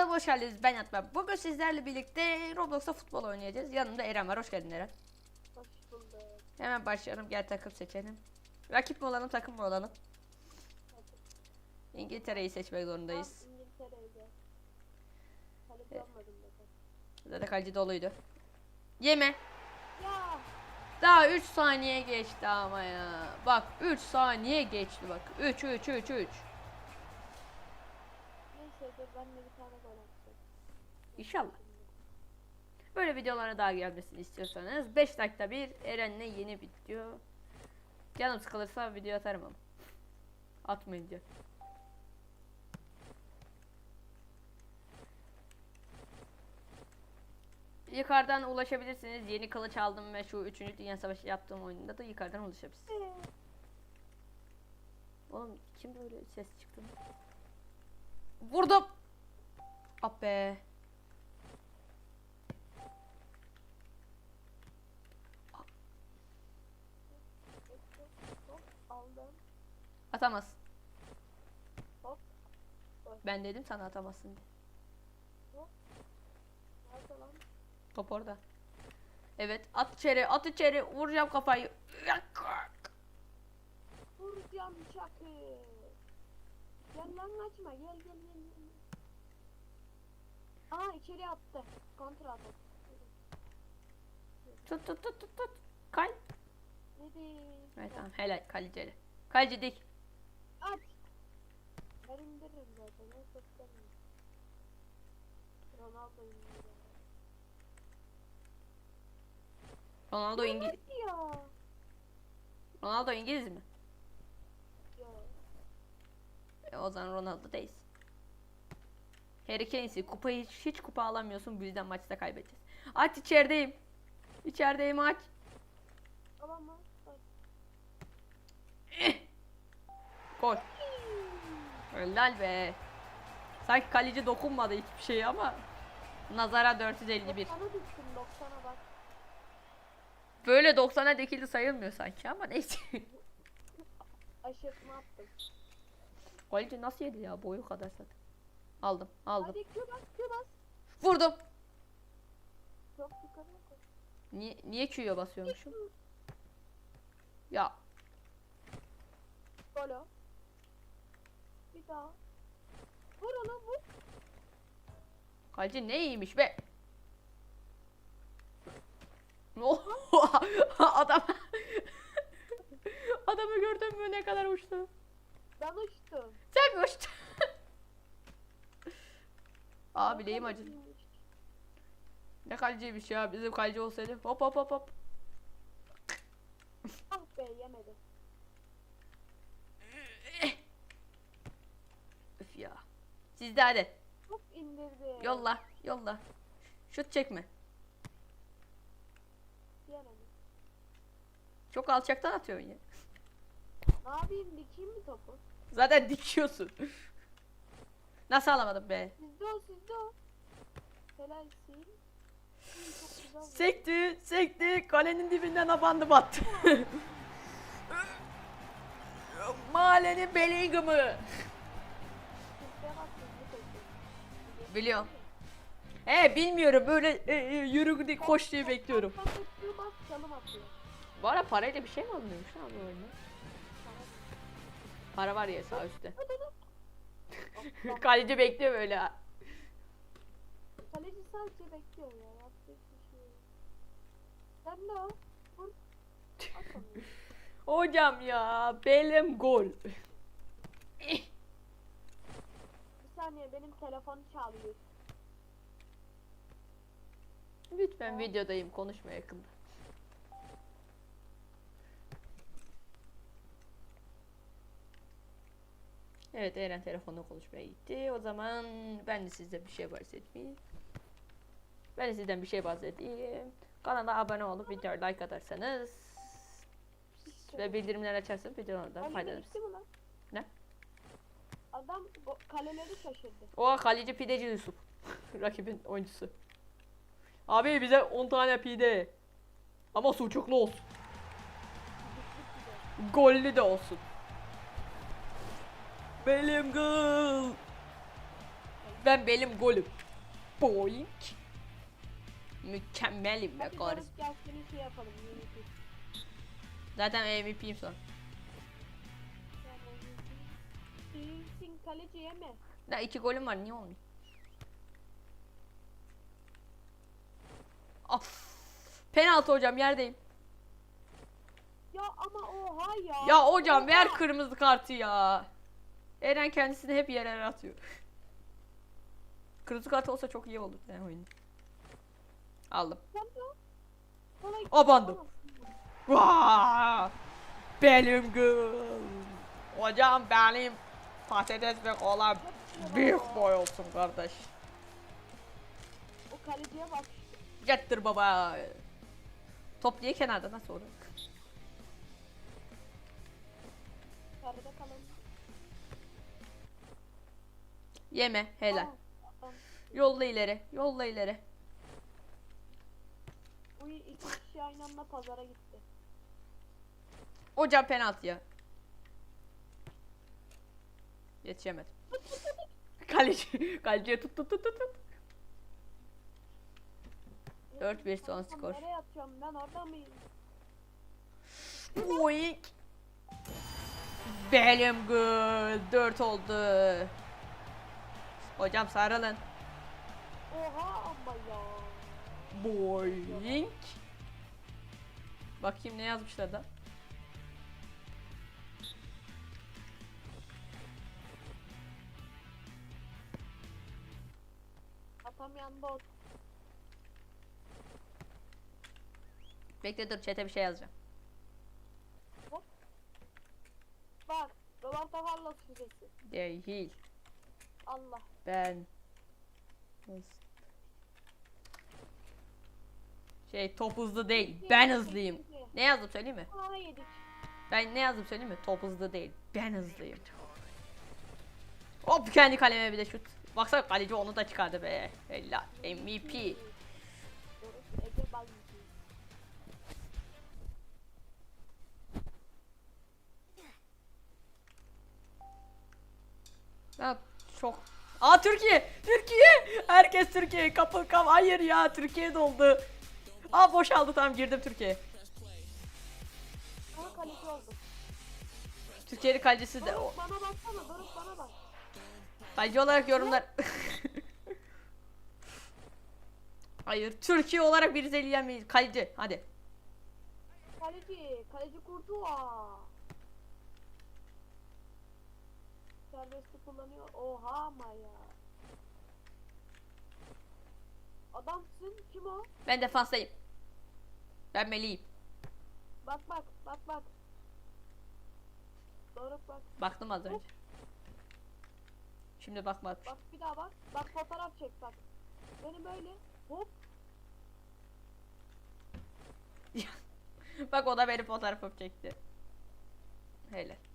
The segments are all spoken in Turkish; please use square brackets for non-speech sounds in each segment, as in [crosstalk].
Kanalıma hoş geldiniz. Ben Yatma. Bugün sizlerle birlikte Roblox'ta futbol oynayacağız. Yanımda Eren var. Hoş geldin Eren. Hoş bulduk. Hemen başlayalım. Gel takım seçelim. Rakip mi olalım, takım mı olalım? İngiltere'yi seçmek zorundayız. Tam İngiltere'de. Kaleci olmadım zaten. Zaten kaleci doluydu. Yeme. Ya Daha 3 saniye geçti ama ya. Bak 3 saniye geçti bak. 3 3 3 3. neyse dur ben de bir tane gol atacağım. İnşallah. Böyle videolara daha gelmesini istiyorsanız 5 dakika bir Eren'le yeni video. Canım sıkılırsa video atarım ama. Atmayın diyor. Yukarıdan ulaşabilirsiniz. Yeni kılıç aldım ve şu 3. Dünya Savaşı yaptığım oyunda da yukarıdan ulaşabilirsiniz. Ee, Oğlum kim böyle ses çıktı? Vurdum. Ah be. Atamaz. Ben dedim sana atamazsın diye. Top orada. Evet at içeri at içeri vuracağım kafayı. Vuracağım çakı. Lan kaçma gel gel gel. gel. Aa içeri attı. Kontra atak. Tut tut tut tut tut. Kay. Dedi. Evet tamam helal kaleci. Kaleci dik. At. Ben indiririm zaten. Ben seslenmiyorum. Ronaldo indiriyor. Ronaldo İngiliz. Ronaldo İngiliz mi? Ya. E, o zaman Ronaldo değilsin. Harry Kane'si kupayı hiç, hiç kupa alamıyorsun bu yüzden maçta kaybedeceğiz. Aç içerideyim. İçerideyim aç. Tamam mı? Bak. Gol. Helal be. Sanki kaleci dokunmadı hiçbir şey ama nazara 451. 90'a düştüm 90'a bak. Böyle 90'a dekildi sayılmıyor sanki ama neyse. Aşırtma attım. Kaleci nasıl yedi ya boyu kadar zaten. Aldım aldım. Hadi Q bas Q bas. Vurdum. Çok yukarıya koy. Niye, niye Q'ya basıyormuşum? Ya Gol o. Bir daha. Vur onu vur. kaleci ne iyiymiş be. [laughs] Adam [laughs] Adamı gördün mü ne kadar uçtu? Ben uçtum. Uçtun? [laughs] Aa bileğim acıdı. Ne kaleciymiş ya bizim kaleci olsaydı. Hop hop hop hop. Ah be yemedi. [laughs] Üf ya. Sizde hadi. Çok indirdi. Yolla yolla. Şut çekme. Yemedi. Çok alçaktan atıyorsun ya. Ne yapayım dikeyim mi topu? Zaten dikiyorsun. Nasıl alamadım be? Sizde o sizde o. Helalsin. Hı, Çok güzel. vurdu. Sekti, sekti. Kalenin dibinden abandı battı. Mahallenin Bellingham'ı. Sizde bak hızlı koşuyor. Biliyorum. He bilmiyorum böyle e, e, yürü di- koş diye bekliyorum. Bak bak çalım atıyor. Bu ara parayla bir şey mi alınıyormuş lan bu oyunda? Para var ya sağ üstte. [laughs] Kaleci bekliyor böyle. ha. Kaleci sadece bekliyor ya. Yapacak bir şey yok. Sen de. Vur. Onu. [laughs] Hocam ya belim gol. Bir saniye benim telefon çalıyor. Lütfen videodayım konuşma yakında. Evet Eren telefonla konuşmaya gitti. O zaman ben de size bir şey bahsedeyim. Ben de sizden bir şey bahsedeyim. Kanala abone olup videoya like atarsanız ve bildirimler açarsanız videolardan faydalanırsınız. Ne? Adam kaleleri şaşırdı. O kaleci pideci Yusuf. [laughs] Rakibin oyuncusu. Abi bize 10 tane pide. Ama sucuklu olsun. Gollü de olsun. Benim gol. ben benim golüm. Boink. Mükemmelim be seni şey. Unity. Zaten MVP'yim son. Değilsin kaleci yeme. Ne iki golüm var niye olmuyor? Of. Penaltı hocam yerdeyim. Ya ama oha ya. Ya hocam ver Oha. kırmızı kartı ya. Eren kendisini hep yere atıyor. Kırmızı kart olsa çok iyi olur yani oyunda. Aldım. Abandım. Benim gol. Hocam benim patates ve kolam büyük boy olsun kardeş. O kaleciye bak. Getir baba. Top niye kenarda nasıl olur? Karada kalan. Yeme helal. Yolla ileri. Yolla ileri. Bu iki kişi aynı anda pazara gitti. Hocam penaltı ya. Yetişemedim. [laughs] Kaleci, kaleciye tut tut tut tut. tut. 4-1 son skor. Nereye atacağım ben orada mıyım? Oink. Benim gol. 4 oldu. Hocam sarılın. Oha ama ya. Boink. Bakayım ne yazmışlar da. Atamayan bot. Bekle dur chat'e bir şey yazacağım. Bak. Roberto Carlos füzesi. Değil. Allah. Ben. Şey top hızlı değil. Ben hızlıyım. Ne yazdım söyleyeyim mi? Aa yedik. Ben ne yazdım söyleyeyim mi? Top hızlı değil. Ben hızlıyım. Hop kendi kaleme bir de şut. Baksana kaleci onu da çıkardı be. Helal. MVP. Ya çok. Aa Türkiye! Türkiye! Herkes Türkiye. Kapı kap. Hayır ya Türkiye doldu. Aa boşaldı tamam girdim Türkiye. Ama kaleci oldu. Türkiye'nin kalecisi de o. Doruk bana baksana. Doruk bana bak. Kaleci olarak yorumlar. [laughs] Hayır Türkiye olarak bir yemeyiz. Kaleci hadi. Kaleci. Kaleci Kurtuğa. Serbesti kullanıyor. Oha ama ya. Adamsın. Kim o? Ben defanstayım. Ben Melih'im. Bak bak. Bak bak. Doruk bak. Baktım az önce. Şimdi bakmadım. Bak bir daha bak. Bak fotoğraf çek bak. Beni böyle. Hop. [laughs] Bak o da benim fotoğrafımı çekti. Hele.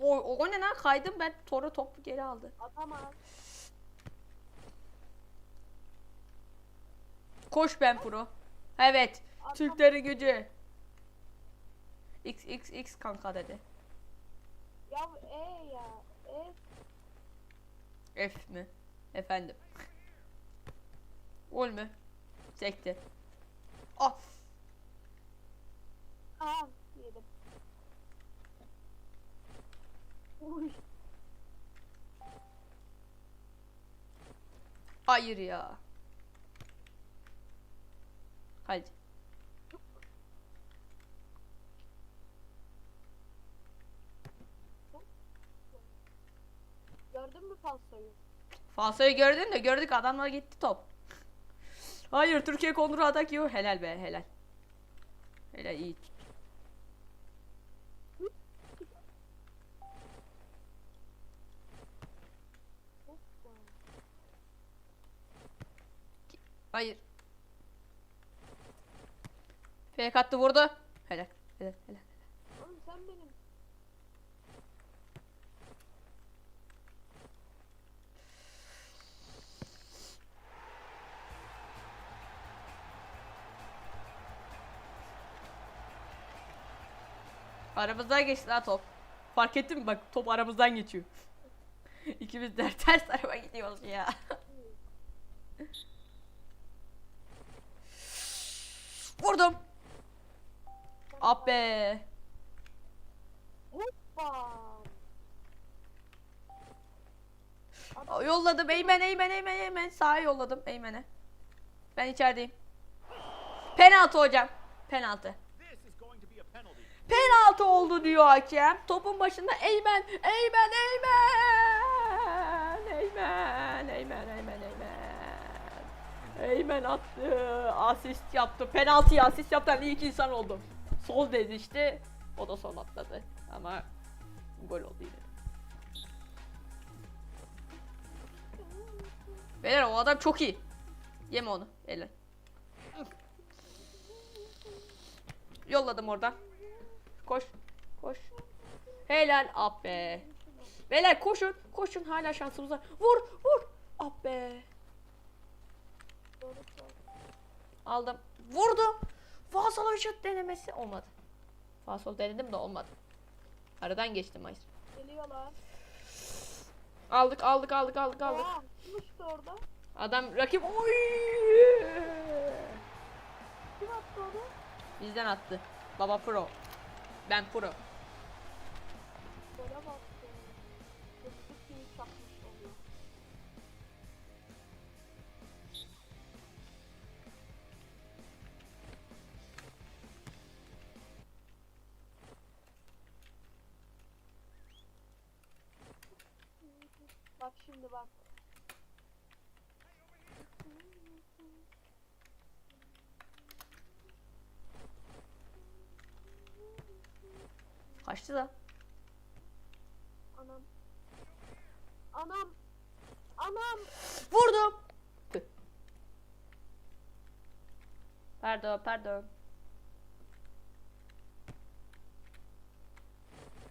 O, o ne lan kaydım ben Tora topu geri aldı. Atamaz. Koş ben pro. Evet. Atam- Türklerin gücü. X X X kanka dedi. Ya e ya. E. F mi? Efendim. Gol mü? Sekti. Of. Aa yedim. Uy. Hayır ya. Hadi. Gördün mü falsoyu? Falsoyu gördün de gördük adamlar gitti top. Hayır Türkiye kontra atak yiyor. Helal be helal. Helal iyi. Hoppa. Hayır. Fake attı vurdu. Helal. Helal helal. Oğlum sen benim. Aramızdan geçti ha top. Fark ettin mi bak top aramızdan geçiyor. İkimiz de [laughs] ters tarafa gidiyoruz ya. [laughs] Vurdum. Ah be. Hoppa. Aa, Yolladım Eymen Eymen Eymen Eymen. Sağa yolladım Eymen'e. Ben içerideyim. Penaltı hocam. Penaltı. Penaltı oldu diyor hakem. Topun başında Eymen, Eymen. Eymen, Eymen, Eymen, Eymen. Eymen attı. Asist yaptı. Penaltıyı asist yaptan ilk insan oldum. Sol dedi işte. O da sol atladı. Ama gol oldu yine. Beyler o adam çok iyi. Yeme onu. Ele. Yolladım oradan. Koş. Koş. Helal ah be. Beyler koşun. Koşun hala şansımız var. Vur vur. Ah be. Doğru söylüyorsun. Aldım. Vurdum. Fasol şut denemesi olmadı. Fasol denedim de olmadı. Aradan geçtim hayır. Geliyorlar. Aldık aldık aldık aldık aldık. Kimmişti orada? Adam rakip oy. Kim attı onu? Bizden attı. Baba pro. Ben pro. Şimdi bak. Kaçtı da. Anam. Anam. Anam. Vurdum. Tüh. Pardon pardon.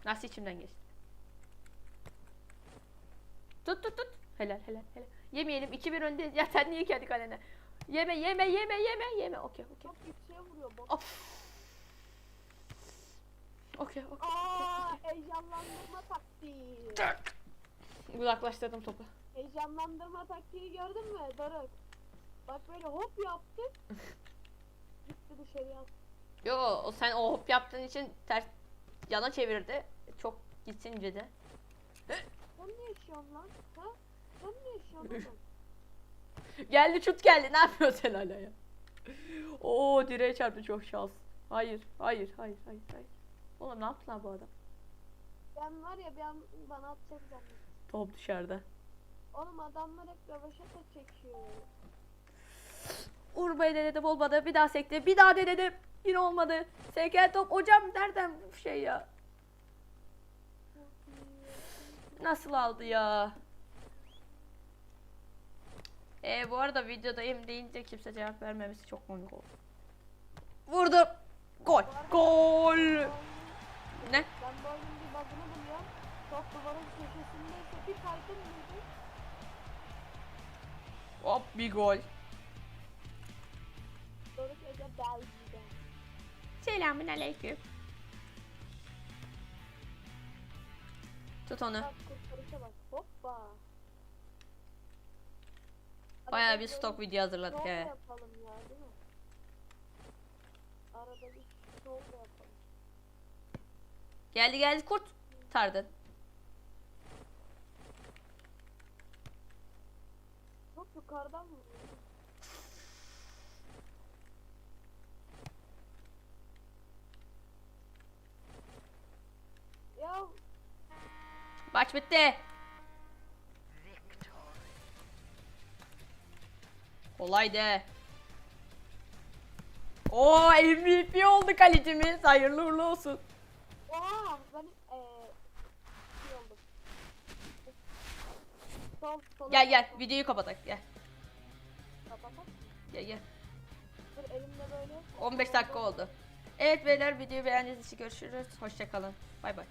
Nasıl içimden geçti? Tut tut tut. Helal helal helal. Yemeyelim 2-1 önde. Ya sen niye kendi kalene? Yeme yeme yeme yeme yeme. Okey okey. Çok yükseğe vuruyor bot. Of. Okey okey. Aa, heyecanlandırma taktiği. Uzaklaştırdım topu. Heyecanlandırma taktiği gördün mü Doruk? Bak böyle hop yaptık. [laughs] Gitti dışarıya. Yo o sen o hop yaptığın için ters yana çevirdi. Çok gitsince de. Sen ne yaşıyorsun lan? Ha? Sen ne yaşıyorsun oğlum? [laughs] Geldi şut geldi. Ne yapıyorsun sen hala ya? Oo direğe çarptı çok şans. Hayır, hayır, hayır, hayır, hayır. Oğlum ne yaptı lan bu adam? Ben var ya an bana atacak zannettim. Top dışarıda. Oğlum adamlar hep röveşata çekiyor. Urbayı denedim olmadı. Bir daha sekti. Bir daha denedim. Yine olmadı. Seken top. Hocam nereden bu şey ya? Nasıl aldı ya? E bu arada videodayım deyince kimse cevap vermemesi çok komik oldu. Vurdum. Gol. Gol. Ne? Ben bu oyunun bir bug'ını buluyorum. Top duvarın köşesindeyse bir kaydım mıydı? Hop bir gol. Doruk Belgi'den. Aleyküm. Tut onu. Hoppa. Biz bir stok video hazırladık he. yapalım ya değil mi? Arada bir da yapalım. Geldi geldi kurt. Tardın. Çok yukarıdan vuruyor. Ya Maç bitti. Kolaydı. Oo MVP oldu kalecimiz. Hayırlı uğurlu olsun. Oha ben eee şey oldum. Sol sol. Gel gel videoyu kapatak gel. Kapatak. Gel gel. Dur elimde böyle. 15 dakika oldu. Evet beyler videoyu beğendiğiniz için görüşürüz. Hoşçakalın. Bay bay.